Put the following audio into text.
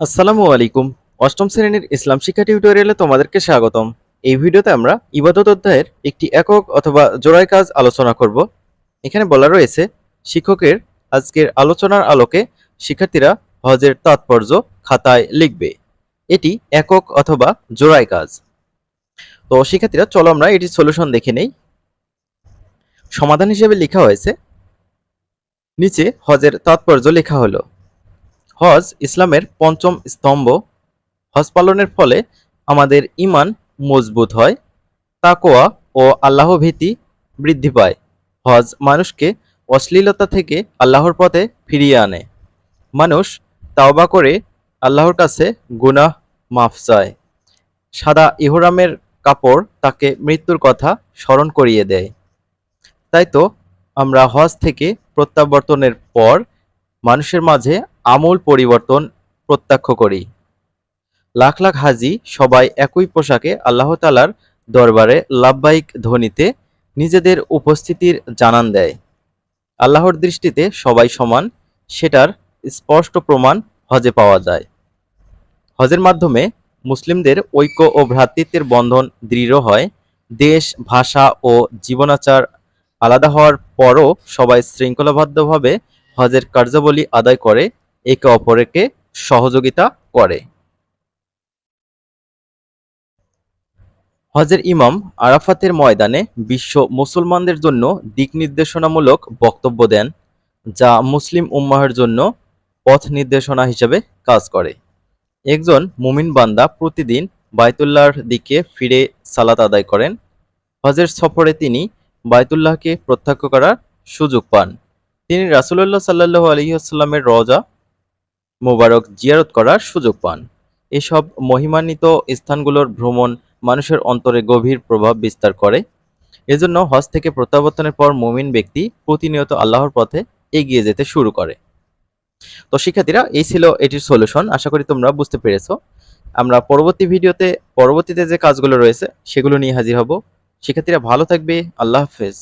আসসালামু আলাইকুম। অষ্টম শ্রেণির ইসলাম শিক্ষা টিউটোরিয়ালে তোমাদেরকে স্বাগতম। এই ভিডিওতে আমরা ইবাদত অধ্যায়ের একটি একক অথবা জোড়ায় কাজ আলোচনা করব। এখানে বলা রয়েছে, শিক্ষকের আজকের আলোচনার আলোকে শিক্ষার্থীরা হজের তাৎপর্য খাতায় লিখবে। এটি একক অথবা জোড়ায় কাজ। তো শিক্ষার্থীরা, চলো আমরা এটির সলিউশন দেখে নেই। সমাধান হিসেবে লেখা হয়েছে, নিচে হজের তাৎপর্য লেখা হলো। হজ ইসলামের পঞ্চম স্তম্ভ। হজ পালনের ফলে আমাদের ইমান মজবুত হয় তাকোয়া ও আল্লাহ ভীতি বৃদ্ধি পায়। হজ মানুষকে অশ্লীলতা থেকে আল্লাহর পথে ফিরিয়ে আনে। মানুষ তাওবা করে আল্লাহর কাছে গুনাহ মাফ চায়। সাদা ইহরামের কাপড় তাকে মৃত্যুর কথা স্মরণ করিয়ে দেয়। তাই তো আমরা হজ থেকে প্রত্যাবর্তনের পর মানুষের মাঝে আমূল পরিবর্তন প্রত্যক্ষ করি। লাখ লাখ হাজি সবাই একই পোশাকে আল্লাহ তালার দরবারে লাভবাহিক ধ্বনিতে নিজেদের উপস্থিতির জানান দেয়। আল্লাহর দৃষ্টিতে সবাই সমান, সেটার স্পষ্ট প্রমাণ হজে পাওয়া যায়। হজের মাধ্যমে মুসলিমদের ঐক্য ও ভ্রাতৃত্বের বন্ধন দৃঢ় হয়, দেশ, ভাষা ও জীবনাচার আলাদা হওয়ার পরও সবাই শৃঙ্খলাবদ্ধভাবে হজের কার্যাবলী আদায় করে, একে অপরকে সহযোগিতা করে। হজের ইমাম আরাফাতের ময়দানে বিশ্ব মুসলমানদের জন্য দিক নির্দেশনামূলক বক্তব্য দেন, যা মুসলিম উম্মাহের জন্য পথ নির্দেশনা হিসেবে কাজ করে। একজন মুমিন বান্দা প্রতিদিন বায়তুল্লাহর দিকে ফিরে সালাত আদায় করেন। হজের সফরে তিনি বায়তুল্লাহকে প্রত্যক্ষ করার সুযোগ পান। তিনি রাসুলুল্লাহ সাল্লাহ আলহিহাস্লামের রজা মোবারক জিয়ারত করার সুযোগ পান। এসব মহিমান্বিত স্থানগুলোর ভ্রমণ মানুষের অন্তরে গভীর প্রভাব বিস্তার করে। এজন্য হজ থেকে প্রত্যাবর্তনের পর মুমিন ব্যক্তি প্রতিনিয়ত আল্লাহর পথে এগিয়ে যেতে শুরু করে। তো শিক্ষার্থীরা, এই ছিল এটির সলিউশন। আশা করি তোমরা বুঝতে পেরেছ। আমরা পরবর্তী ভিডিওতে, পরবর্তীতে যে কাজগুলো রয়েছে, সেগুলো নিয়ে হাজির হব। শিক্ষার্থীরা ভালো থাকবে। আল্লাহ হাফেজ।